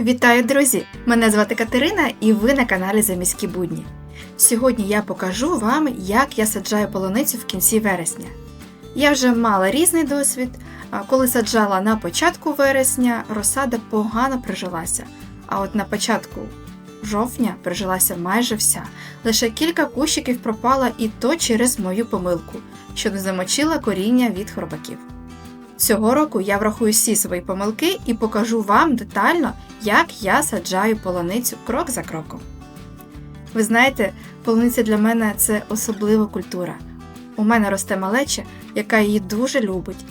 Вітаю, друзі! Мене звати Катерина і ви на каналі Заміські будні. Сьогодні я покажу вам, як я саджаю полуницю в кінці вересня. Я вже мала різний досвід. Коли саджала на початку вересня, розсада погано прижилася. А от на початку жовтня прижилася майже вся. Лише кілька кущиків пропало і то через мою помилку, що не замочила коріння від хробаків. Цього року я врахую всі свої помилки і покажу вам детально, як я саджаю полуницю крок за кроком. Ви знаєте, полуниця для мене це особлива культура. У мене росте малеча, яка її дуже любить.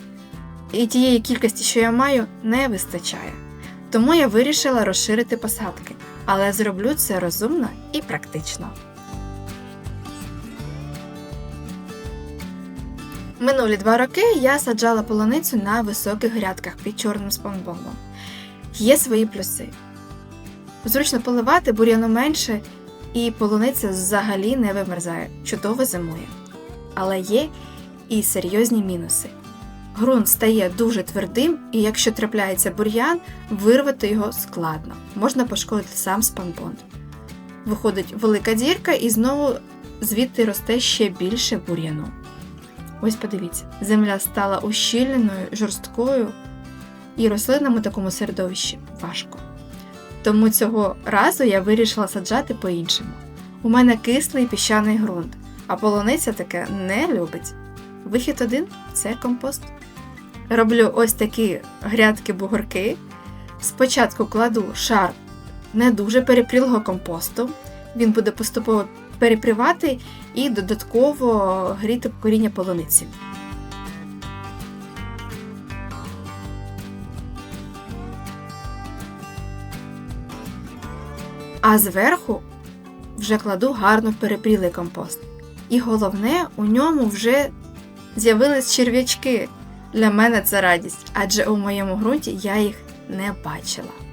І тієї кількості, що я маю, не вистачає. Тому я вирішила розширити посадки, але зроблю це розумно і практично. Минулі два роки я саджала полуницю на високих грядках під чорним спанбонгом. Є свої плюси. Зручно поливати, бур'яну менше, і полуниця взагалі не вимерзає, чудово зимує. Але є і серйозні мінуси. Ґрунт стає дуже твердим, і якщо трапляється бур'ян, вирвати його складно, можна пошкодити сам спанбонд. Виходить велика дірка, і знову звідти росте ще більше бур'яну. Ось подивіться, земля стала ущільненою, жорсткою, і рослинам у такому середовищі важко. Тому цього разу я вирішила саджати по-іншому. У мене кислий піщаний ґрунт, а полуниця таке не любить. Вихід один це компост. Роблю ось такі грядки-бугорки. Спочатку кладу шар не дуже перепрілого компосту, він буде поступово перепрівати і додатково гріти коріння полуниці. А зверху вже кладу гарно перепрілий компост. І головне, у ньому вже з'явились черв'ячки. Для мене це радість, адже у моєму ґрунті я їх не бачила.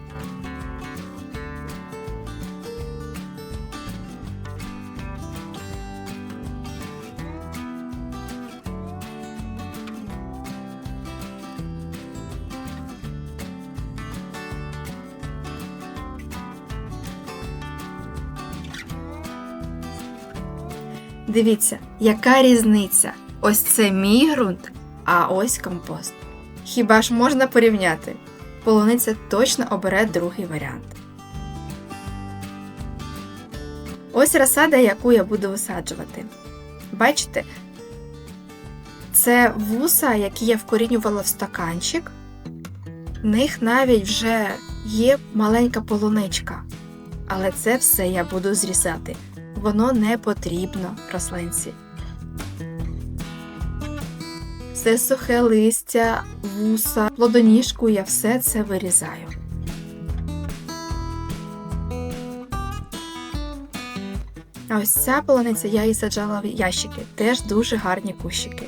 Дивіться, яка різниця? Ось це мій ґрунт, а ось компост. Хіба ж можна порівняти? Полуниця точно обере другий варіант. Ось розсада, яку я буду висаджувати. Бачите? Це вуса, які я вкорінювала в стаканчик. В них навіть вже є маленька полуничка. Але це все я буду зрізати. Воно не потрібно рослинці. Все сухе листя, вуса, плодоніжку я все це вирізаю. А ось ця полониця я її саджала в ящики, теж дуже гарні кущики.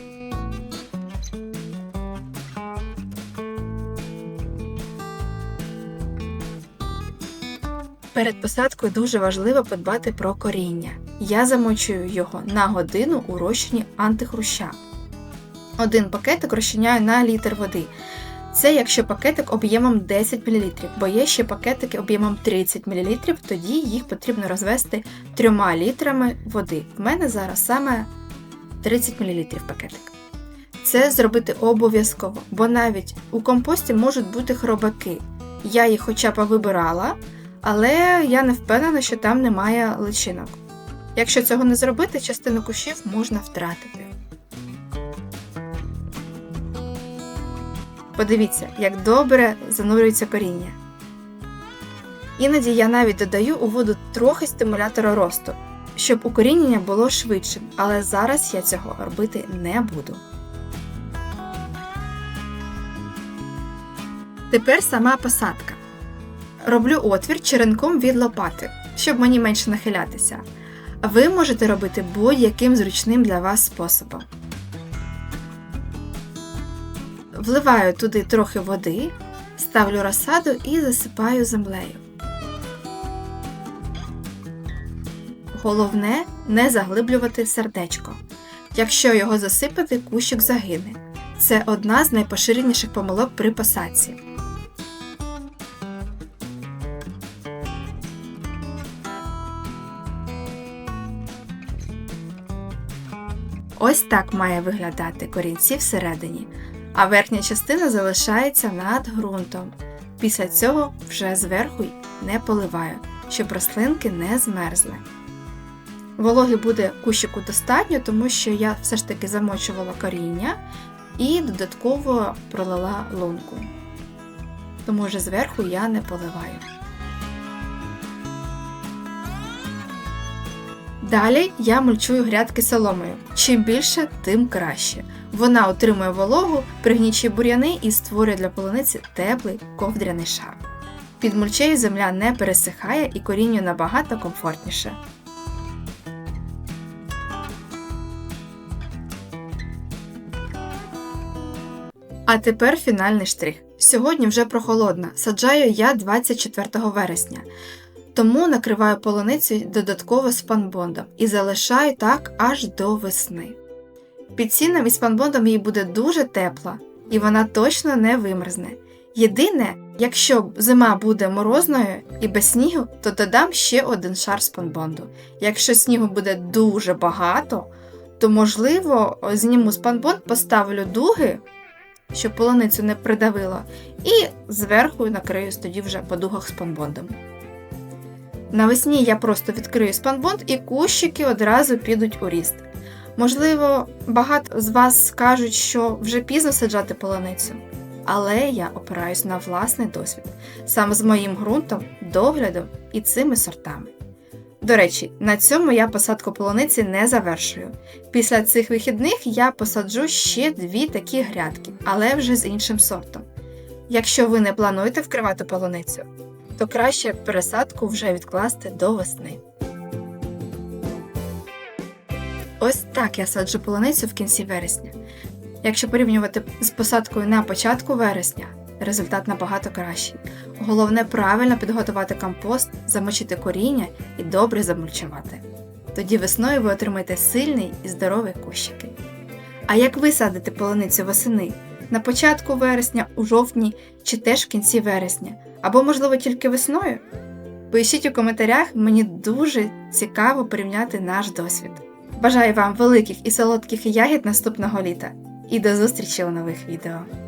Перед посадкою дуже важливо подбати про коріння. Я замочую його на годину у розчині антихруща. Один пакетик розчиняю на літр води. Це якщо пакетик об'ємом 10 мл, бо є ще пакетики об'ємом 30 мл, тоді їх потрібно розвести 3 літрами води. В мене зараз саме 30 мл пакетик. Це зробити обов'язково, бо навіть у компості можуть бути хробаки. Я їх хоча б вибирала, але я не впевнена, що там немає личинок. Якщо цього не зробити, частину кущів можна втратити. Подивіться, як добре занурюється коріння. Іноді я навіть додаю у воду трохи стимулятора росту, щоб укорінення було швидшим, але зараз я цього робити не буду. Тепер сама посадка. Роблю отвір черенком від лопати, щоб мені менше нахилятися. Ви можете робити будь-яким зручним для вас способом. Вливаю туди трохи води, ставлю розсаду і засипаю землею. Головне не заглиблювати сердечко. Якщо його засипати, кущик загине. Це одна з найпоширеніших помилок при посадці. Ось так має виглядати корінці всередині, а верхня частина залишається над ґрунтом. Після цього вже зверху не поливаю, щоб рослинки не змерзли. Вологи буде кущику достатньо, тому що я все ж таки замочувала коріння і додатково пролила лунку. Тому вже зверху я не поливаю. Далі я мульчую грядки соломою. Чим більше, тим краще. Вона отримує вологу, пригнічує бур'яни і створює для полуниці теплий ковдряний шар. Під мульчею земля не пересихає і корінню набагато комфортніше. А тепер фінальний штрих. Сьогодні вже прохолодно. Саджаю я 24 вересня. Тому накриваю полуницю додатково спанбондом і залишаю так аж до весни. Під сіном і спанбондом їй буде дуже тепла, і вона точно не вимерзне. Єдине, якщо зима буде морозною і без снігу, то додам ще один шар спанбонду. Якщо снігу буде дуже багато, то можливо зніму спанбонд, поставлю дуги, щоб полуницю не придавило, і зверху накрию тоді вже по дугах спанбондом. Навесні я просто відкрию спанбонд і кущики одразу підуть у ріст. Можливо, багато з вас скажуть, що вже пізно саджати полуницю, але я опираюсь на власний досвід, саме з моїм ґрунтом, доглядом і цими сортами. До речі, на цьому я посадку полуниці не завершую. Після цих вихідних я посаджу ще дві такі грядки, але вже з іншим сортом. Якщо ви не плануєте вкривати полуницю, то краще пересадку вже відкласти до весни. Ось так я саджу полуницю в кінці вересня. Якщо порівнювати з посадкою на початку вересня, результат набагато кращий. Головне правильно підготувати компост, замочити коріння і добре замульчувати. Тоді весною ви отримаєте сильний і здоровий кущики. А як ви садите полуницю восени? На початку вересня, у жовтні чи теж в кінці вересня, або, можливо, тільки весною? Пишіть у коментарях, мені дуже цікаво порівняти наш досвід. Бажаю вам великих і солодких ягід наступного літа і до зустрічі у нових відео!